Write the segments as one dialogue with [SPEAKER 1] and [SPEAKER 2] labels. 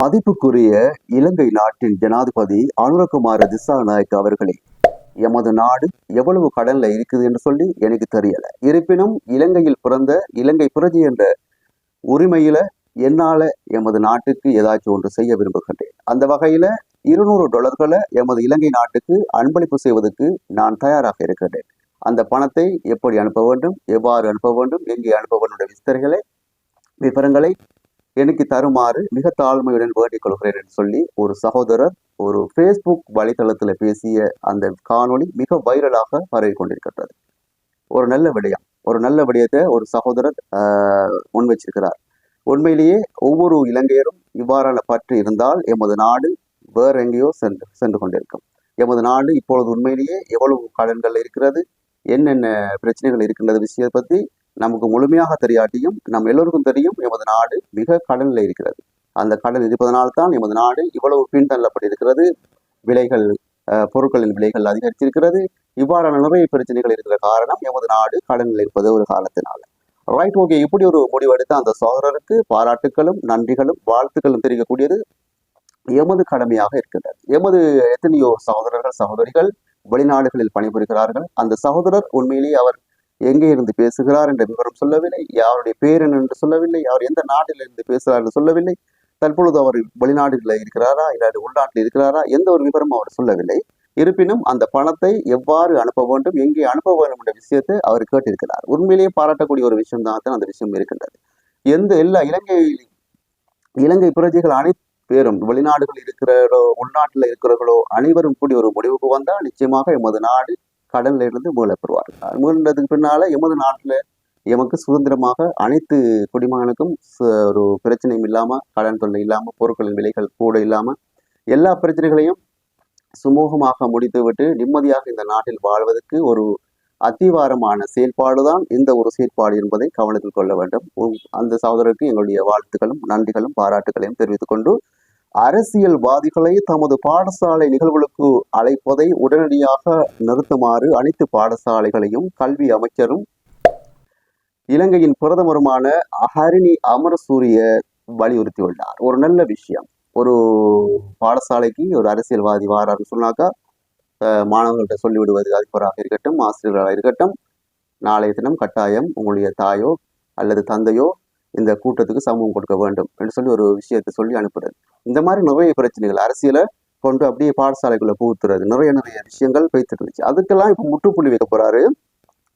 [SPEAKER 1] மதிப்புக்குரிய இலங்கை நாட்டின் ஜனாதிபதி அனுரகுமார திசாநாயக் அவர்களே எமது நாடு எவ்வளவு கடல்ல இருக்குது என்று சொல்லி எனக்கு தெரியல. இருப்பினும் இலங்கையில் பிறந்த இலங்கை பிரஜை என்ற உரிமையில என்னால எமது நாட்டுக்கு ஏதாச்சும் ஒன்று செய்ய விரும்புகின்றேன். அந்த வகையில இருநூறு டாலர்களை எமது இலங்கை நாட்டுக்கு அன்பளிப்பு செய்வதற்கு நான் தயாராக இருக்கின்றேன். அந்த பணத்தை எப்படி அனுப்ப வேண்டும் எவ்வாறு அனுப்ப வேண்டும் எங்கே அனுப்ப வேண்டும் என்ற விவரங்களை எனக்கு தருமாறு மிக தாழ்மையுடன் வேண்டிக் கொள்கிறேன் என்று சொல்லி ஒரு சகோதரர் ஒரு ஃபேஸ்புக் வலைத்தளத்தில் பேசிய அந்த காணொளி மிக வைரலாக பரவி கொண்டிருக்கின்றது. ஒரு நல்ல விடயம். ஒரு நல்ல விடயத்தை ஒரு சகோதரர் ஆஹ், முன் வச்சிருக்கிறார் உண்மையிலேயே ஒவ்வொரு இலங்கையரும் இவ்வாறான பற்று இருந்தால் எமது நாடு வேற எங்கேயோ சென்று சென்று கொண்டிருக்கும். எமது நாடு இப்பொழுது உண்மையிலேயே எவ்வளவு கடன்கள் இருக்கிறது என்னென்ன பிரச்சனைகள் இருக்கின்றது விஷயத்தை பற்றி நமக்கு முழுமையாக தெரியாட்டியும் நம் எல்லோருக்கும் தெரியும் எமது நாடு மிக கடனில் இருக்கிறது. அந்த கடன் இருப்பதனால்தான் எமது நாடு இவ்வளவு பின்தள்ளப்பட்டிருக்கிறது. விலைகள் பொருட்களின் விலைகள் அதிகரித்திருக்கிறது. இவ்வாறான நிறைய பிரச்சனைகள் இருக்கிற காரணம் எமது நாடு கடனில் இருப்பது ஒரு காலத்தினால ரைட் ஓகே இப்படி ஒரு முடிவெடுத்த அந்த சோதரருக்கு பாராட்டுகளும் நன்றிகளும் வாழ்த்துக்களும் தெரிவிக்கக்கூடியது எமது கடமையாக இருக்கின்றது. எமது எத்தனையோ சகோதரர்கள் சகோதரிகள் வெளிநாடுகளில் பணிபுரிகிறார்கள். அந்த சகோதரர் உண்மையிலேயே அவர் எங்கே இருந்து பேசுகிறார் என்ற விவரம் சொல்லவில்லை. யாருடைய பேர் என்ன என்று சொல்லவில்லை. அவர் எந்த நாட்டில் இருந்து பேசுகிறார் என்று சொல்லவில்லை. தற்பொழுது அவர் வெளிநாடுகளில் இருக்கிறாரா? இல்லாது உள்நாட்டில் இருக்கிறாரா? எந்த ஒரு விவரமும் அவர் சொல்லவில்லை. இருப்பினும் அந்த பணத்தை எவ்வாறு அனுப்ப வேண்டும் எங்கே அனுப்ப வேண்டும் என்ற விஷயத்தை அவர் கேட்டிருக்கிறார். உண்மையிலேயே பாராட்டக்கூடிய ஒரு விஷயம் தான் அந்த விஷயம் இருக்கின்றது. எந்த எல்லா இலங்கை இலங்கை பிரஜைகள் அனைத்து பேரும் வெளிநாடுகள் இருக்கிறோ உள்நாட்டில் இருக்கிறவர்களோ அனைவரும் கூடி ஒரு முடிவுக்கு வந்தால் நிச்சயமாக எமது நாடு கடல்ல இருந்து மீள பெறுவார்கள் மீண்டதுக்கு பின்னால எமது நாட்டில் எமக்கு சுதந்திரமாக அனைத்து குடிமகனுக்கும் ஒரு பிரச்சனையும் இல்லாம கடன் தொல்லை இல்லாம பொருட்களின் விலைகள் கூட இல்லாம எல்லா பிரச்சனைகளையும் சுமூகமாக முடித்துவிட்டு நிம்மதியாக இந்த நாட்டில் வாழ்வதற்கு ஒரு அத்திவாரமான செயல்பாடுதான் இந்த ஒரு செயல்பாடு என்பதை கவனத்தில் கொள்ள வேண்டும். அந்த சகோதரருக்கு எங்களுடைய வாழ்த்துக்களும் நன்றிகளும் பாராட்டுகளையும் தெரிவித்துக் கொண்டு அரசியல்வாதிகளை தமது பாடசாலை நிகழ்வுகளுக்கு அழைப்பதை உடனடியாக நிறுத்துமாறு அனைத்து பாடசாலைகளையும் கல்வி அமைச்சரும் இலங்கையின் பிரதமருமான ஹரிணி அமரசூரிய வலியுறுத்தியுள்ளார். ஒரு நல்ல விஷயம். ஒரு பாடசாலைக்கு ஒரு அரசியல்வாதி வாராருன்னு சொன்னாக்கா அஹ், மாணவர்கள்ட்ட சொல்லிவிடுவது அதிபராக இருக்கட்டும் ஆசிரியர்களாக இருக்கட்டும் நாளைய தினம் கட்டாயம் உங்களுடைய தாயோ அல்லது தந்தையோ இந்த கூட்டத்துக்கு சமூகம் கொடுக்க வேண்டும் என்று சொல்லி ஒரு விஷயத்தை சொல்லி அனுப்புறது. இந்த மாதிரி நிறைய பிரச்சனைகள் அரசியலை கொண்டு அப்படியே பாடசாலைக்குள்ள புகுத்துறது நிறைய நிறைய விஷயங்கள் வைத்துட்டு இருந்துச்சு அதுக்கெல்லாம் இப்போ முற்றுப்புள்ளி வைக்க போறாரு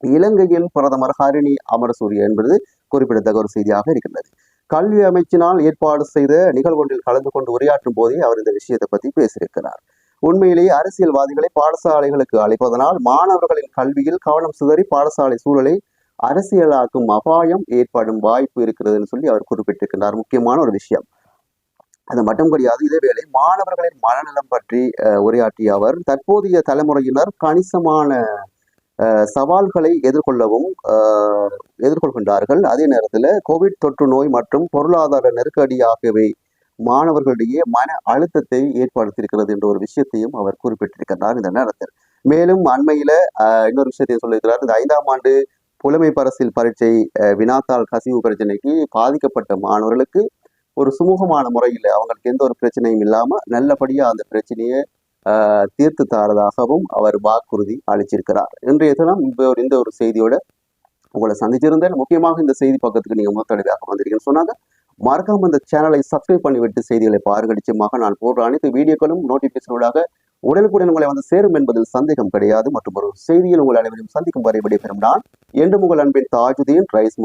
[SPEAKER 1] இலங்கையின் பிரதமர் ஹரிணி அமரசூரிய என்பது குறிப்பிடத்தக்க ஒரு செய்தியாக இருக்கின்றது. கல்வி அமைச்சினால் ஏற்பாடு செய்த நிகழ்வொன்றில் கலந்து கொண்டு உரையாற்றும் போதே அவர் இந்த விஷயத்தை பற்றி பேசியிருக்கிறார். உண்மையிலேயே அரசியல்வாதிகளை பாடசாலைகளுக்கு அழைப்பதனால் மாணவர்களின் கல்வியில் கவனம் சிதறி பாடசாலை சூழலை அரசியலாக்கும் அபாயம் ஏற்படும் வாய்ப்பு இருக்கிறதுன்னு சொல்லி அவர் குறிப்பிட்டிருக்கிறார் முக்கியமான ஒரு விஷயம். அது மட்டும் கிடையாது இதேவேளை மாணவர்களின் மனநலம் பற்றி உரையாற்றிய அவர் தற்போதைய தலைமுறையினர் கணிசமான சவால்களை எதிர்கொள்ளவும் எதிர்கொள்கின்றார்கள். அதே நேரத்தில் கோவிட் தொற்று நோய் மற்றும் பொருளாதார நெருக்கடி ஆகியவை மாணவர்களிடையே மன அழுத்தத்தை ஏற்படுத்தியிருக்கிறது என்ற ஒரு விஷயத்தையும் அவர் குறிப்பிட்டிருக்கிறார் இந்த நேரத்தில். மேலும் அண்மையில இன்னொரு விஷயத்தையும் சொல்லியிருக்கிறார். இந்த ஐந்தாம் ஆண்டு புலமை பரசில் பரீட்சை வினாத்தாள் கசிவு பிரச்சனைக்கு பாதிக்கப்பட்ட மாணவர்களுக்கு ஒரு சுமூகமான முறையில் அவங்களுக்கு எந்த ஒரு பிரச்சனையும் இல்லாம நல்லபடியா அந்த பிரச்சனையை தீர்த்து தாரதாகவும் அவர் வாக்குறுதி அளிச்சிருக்கிறார். இன்றைய தினம் இந்த ஒரு இந்த ஒரு செய்தியோட உங்களை சந்திச்சிருந்தேன். முக்கியமாக இந்த செய்தி பக்கத்துக்கு நீங்க முதலடியாக வந்திருக்கீங்கன்னு சொன்னாங்க. மறக்காம இந்த சேனலை சப்ஸ்கிரைப் பண்ணிவிட்டு செய்திகளை பாருங்க நிச்சயமாக நான் போடுற அனைத்து வீடியோக்களும் நோட்டிபிகேஷனோடாக உடனுக்குடன் உங்களை வந்து சேரும் என்பதில் சந்தேகம் கிடையாது. மற்றும் ஒரு செய்தியில் உங்கள் அனைவரையும் சந்திக்கும் வரை விடைபெறும் நான் என்று உங்கள் அன்பின் தாஜுதீன் ரைஸ்